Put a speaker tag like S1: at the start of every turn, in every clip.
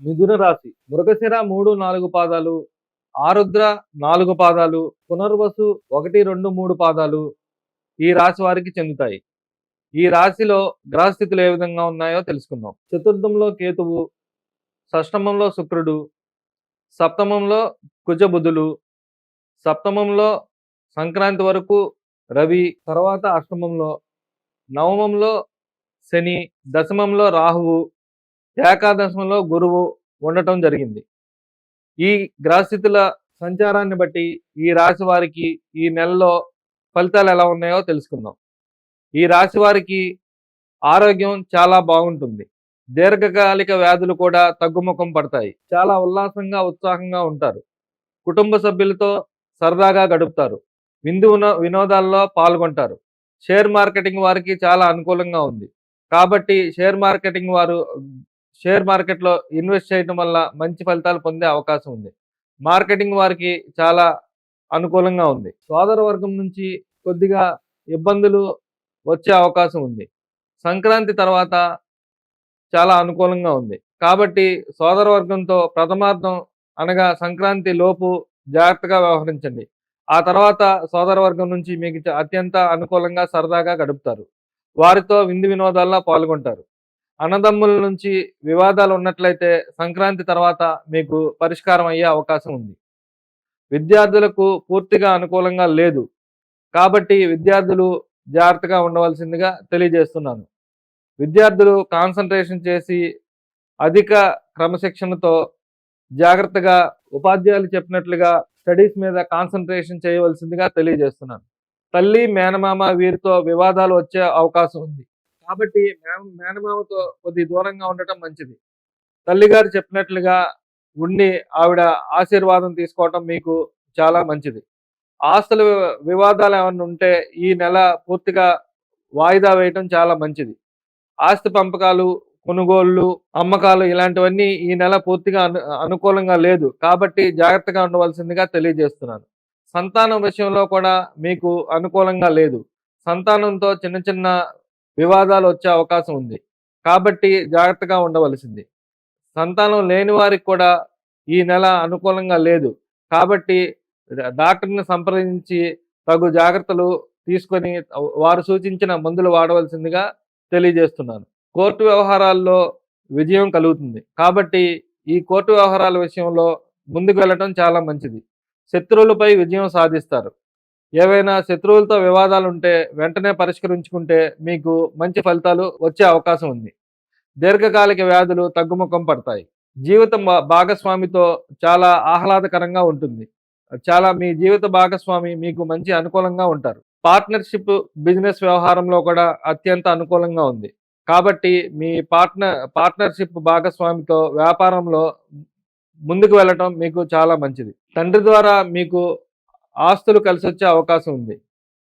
S1: మిథున రాశి. మృగశిర మూడు నాలుగు పాదాలు. ఆరుద్ర నాలుగు పాదాలు. పునర్వసు ఒకటి రెండు మూడు పాదాలు ఈ రాశి వారికి చెందుతాయి. ఈ రాశిలో గ్రహస్థితులు ఏ విధంగా ఉన్నాయో తెలుసుకుందాం. చతుర్థంలో కేతువు షష్టమంలో శుక్రుడు సప్తమంలో కుజబుధులు సప్తమంలో సంక్రాంతి వరకు రవి తర్వాత అష్టమంలో నవమంలో శని దశమంలో రాహువు ఏకాదశంలో గురువు ఉండటం జరిగింది. ఈ గ్రహస్థితుల సంచారాన్ని బట్టి ఈ రాశి వారికి ఈ నెలలో ఫలితాలు ఎలా ఉన్నాయో తెలుసుకుందాం. ఈ రాశి వారికి ఆరోగ్యం చాలా బాగుంటుంది. దీర్ఘకాలిక వ్యాధులు కూడా తగ్గుముఖం పడతాయి. చాలా ఉల్లాసంగా ఉత్సాహంగా ఉంటారు. కుటుంబ సభ్యులతో సరదాగా గడుపుతారు. విందు వినోదాల్లో పాల్గొంటారు. షేర్ మార్కెటింగ్ వారికి చాలా అనుకూలంగా ఉంది. కాబట్టి షేర్ మార్కెటింగ్ వారు షేర్ మార్కెట్లో ఇన్వెస్ట్ చేయడం వల్ల మంచి ఫలితాలు పొందే అవకాశం ఉంది. మార్కెటింగ్ వారికి చాలా అనుకూలంగా ఉంది. సోదర వర్గం నుంచి కొద్దిగా ఇబ్బందులు వచ్చే అవకాశం ఉంది. సంక్రాంతి తర్వాత చాలా అనుకూలంగా ఉంది. కాబట్టి సోదర వర్గంతో ప్రథమార్థం అనగా సంక్రాంతి లోపు జాగ్రత్తగా వ్యవహరించండి. ఆ తర్వాత సోదర వర్గం నుంచి మీకు అత్యంత అనుకూలంగా సరదాగా గడుపుతారు. వారితో విందు వినోదాల్లో పాల్గొంటారు. అన్నదమ్ముల నుంచి వివాదాలు ఉన్నట్లయితే సంక్రాంతి తర్వాత మీకు పరిష్కారం అయ్యే అవకాశం ఉంది. విద్యార్థులకు పూర్తిగా అనుకూలంగా లేదు. కాబట్టి విద్యార్థులు జాగ్రత్తగా ఉండవలసిందిగా తెలియజేస్తున్నాను. విద్యార్థులు కాన్సన్ట్రేషన్ చేసి అధిక క్రమశిక్షణతో జాగ్రత్తగా ఉపాధ్యాయులు చెప్పినట్లుగా స్టడీస్ మీద కాన్సన్ట్రేషన్ చేయవలసిందిగా తెలియజేస్తున్నాను. తల్లి మేనమామ వీరితో వివాదాలు వచ్చే అవకాశం ఉంది. కాబట్టి మేనమామతో కొద్ది దూరంగా ఉండటం మంచిది. తల్లిగారు చెప్పినట్లుగా ఉండి ఆవిడ ఆశీర్వాదం తీసుకోవటం మీకు చాలా మంచిది. ఆస్తుల వివాదాలు ఏమన్నా ఉంటే ఈ నెల పూర్తిగా వాయిదా వేయటం చాలా మంచిది. ఆస్తి పంపకాలు కొనుగోళ్ళు అమ్మకాలు ఇలాంటివన్నీ ఈ నెల పూర్తిగా అనుకూలంగా లేదు. కాబట్టి జాగ్రత్తగా ఉండవలసిందిగా తెలియజేస్తున్నాను. సంతానం విషయంలో కూడా మీకు అనుకూలంగా లేదు. సంతానంతో చిన్న చిన్న వివాదాలు వచ్చే అవకాశం ఉంది. కాబట్టి జాగ్రత్తగా ఉండవలసింది. సంతానం లేని వారికి కూడా ఈ నెల అనుకూలంగా లేదు. కాబట్టి డాక్టర్ని సంప్రదించి తగు జాగ్రత్తలు తీసుకొని వారు సూచించిన మందులు వాడవలసిందిగా తెలియజేస్తున్నాను. కోర్టు వ్యవహారాల్లో విజయం కలుగుతుంది. కాబట్టి ఈ కోర్టు వ్యవహారాల విషయంలో ముందుకు వెళ్ళటం చాలా మంచిది. శత్రువులపై విజయం సాధిస్తారు. ఏవైనా శత్రువులతో వివాదాలు ఉంటే వెంటనే పరిష్కరించుకుంటే మీకు మంచి ఫలితాలు వచ్చే అవకాశం ఉంది. దీర్ఘకాలిక వ్యాధులు తగ్గుముఖం పడతాయి. జీవితం భాగస్వామితో చాలా ఆహ్లాదకరంగా ఉంటుంది. చాలా మీ జీవిత భాగస్వామి మీకు మంచి అనుకూలంగా ఉంటారు. పార్ట్నర్షిప్ బిజినెస్ వ్యవహారంలో కూడా అత్యంత అనుకూలంగా ఉంది. కాబట్టి మీ పార్ట్నర్ పార్ట్నర్షిప్ భాగస్వామితో వ్యాపారంలో ముందుకు వెళ్ళటం మీకు చాలా మంచిది. తండ్రి ద్వారా మీకు ఆస్తులు కలిసి వచ్చే అవకాశం ఉంది.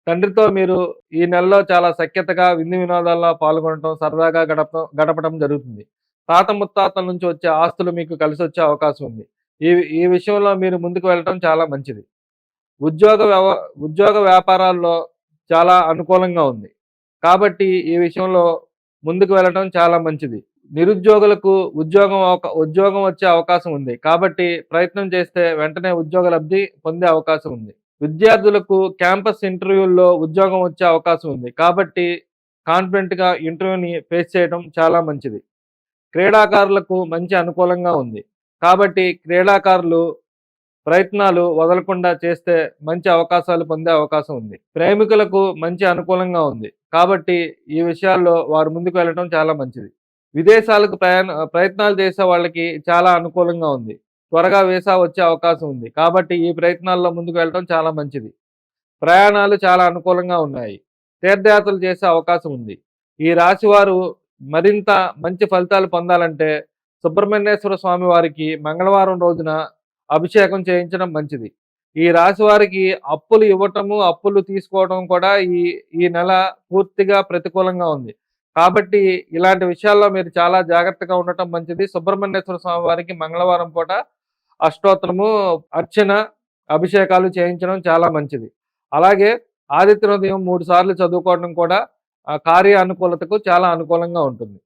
S1: తండ్రితో మీరు ఈ నెలలో చాలా సఖ్యతగా విందు వినోదాల్లో పాల్గొనడం సరదాగా గడపడం గడపడం జరుగుతుంది. తాత ముత్తాతల నుంచి వచ్చే ఆస్తులు మీకు కలిసి వచ్చే అవకాశం ఉంది. ఈ ఈ విషయంలో మీరు ముందుకు వెళ్ళటం చాలా మంచిది. ఉద్యోగ వ్యవ ఉద్యోగ వ్యాపారాల్లో చాలా అనుకూలంగా ఉంది. కాబట్టి ఈ విషయంలో ముందుకు వెళ్ళటం చాలా మంచిది. నిరుద్యోగులకు ఉద్యోగం ఉద్యోగం వచ్చే అవకాశం ఉంది. కాబట్టి ప్రయత్నం చేస్తే వెంటనే ఉద్యోగ లబ్ధి పొందే అవకాశం ఉంది. విద్యార్థులకు క్యాంపస్ ఇంటర్వ్యూల్లో ఉద్యోగం వచ్చే అవకాశం ఉంది. కాబట్టి కాన్ఫిడెంట్గా ఇంటర్వ్యూని ఫేస్ చేయడం చాలా మంచిది. క్రీడాకారులకు మంచి అనుకూలంగా ఉంది. కాబట్టి క్రీడాకారులు ప్రయత్నాలు వదలకుండా చేస్తే మంచి అవకాశాలు పొందే అవకాశం ఉంది. ప్రేమికులకు మంచి అనుకూలంగా ఉంది. కాబట్టి ఈ విషయాల్లో వారు ముందుకు వెళ్ళడం చాలా మంచిది. విదేశాలకు ప్రయాణ ప్రయత్నాలు చేసే వాళ్ళకి చాలా అనుకూలంగా ఉంది. త్వరగా వీసా వచ్చే అవకాశం ఉంది. కాబట్టి ఈ ప్రయత్నాల్లో ముందుకు వెళ్ళడం చాలా మంచిది. ప్రయాణాలు చాలా అనుకూలంగా ఉన్నాయి. తీర్థయాత్రలు చేసే అవకాశం ఉంది. ఈ రాశి వారు మరింత మంచి ఫలితాలు పొందాలంటే సుబ్రహ్మణ్యేశ్వర స్వామి వారికి మంగళవారం రోజున అభిషేకం చేయించడం మంచిది. ఈ రాశి వారికి అప్పులు ఇవ్వటము అప్పులు తీసుకోవడం కూడా ఈ ఈ నెల పూర్తిగా ప్రతికూలంగా ఉంది. కాబట్టి ఇలాంటి విషయాల్లో మీరు చాలా జాగ్రత్తగా ఉండటం మంచిది. సుబ్రహ్మణ్యేశ్వర స్వామి వారికి మంగళవారం పూట అష్టోత్తరము అర్చన అభిషేకాలు చేయించడం చాలా మంచిది. అలాగే ఆదిత్య ఉదయం మూడు సార్లు చదువుకోవడం కూడా కార్య అనుకూలతకు చాలా అనుకూలంగా ఉంటుంది.